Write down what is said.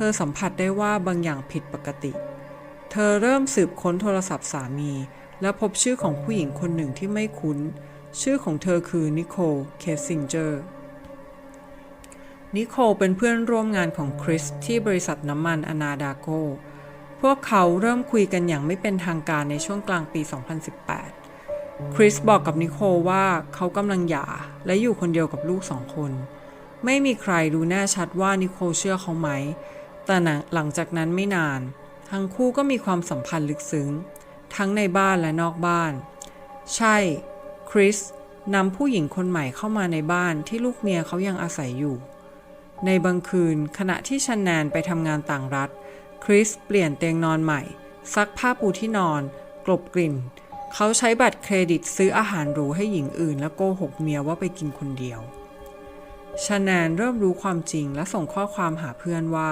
ธอสัมผัสได้ว่าบางอย่างผิดปกติ เธอเริ่มสืบค้นโทรศัพท์สามี และพบชื่อของผู้หญิงคนหนึ่งที่ไม่คุ้น ชื่อของเธอคือนิโคล เคสซิงเจอร์ นิโคลเป็นเพื่อนร่วมงานของคริสที่บริษัทน้ำมันอนาดาโก พวกเขาเริ่มคุยกันอย่างไม่เป็นทางการในช่วงกลางปี 2018 คริสบอกกับนิโคลว่าเขากำลังหย่าและอยู่คนเดียวกับลูกสองคน ไม่มีใครรู้แน่ชัดว่านิโคลเชื่อเขาไหม แต่หลังจากนั้นไม่นาน ทั้งคู่ก็มีความสัมพันธ์ลึกซึ้ง ทั้งในบ้านและนอกบ้าน ใช่ คริสนำผู้หญิงคนใหม่เข้ามาในบ้านที่ลูกเมียเขายังอาศัยอยู่ ในบางคืนขณะที่ชันแนนไปทำงานต่างรัฐ คริสเปลี่ยนเตียงนอนใหม่ ซักผ้าปูที่นอน กลบกลิ่น เขาใช้บัตรเครดิตซื้ออาหารหรูให้หญิงอื่น และโกหกเมียว่าไปกินคนเดียวชาแนนเริ่มรู้ความจริงและส่งข้อความหาเพื่อนว่า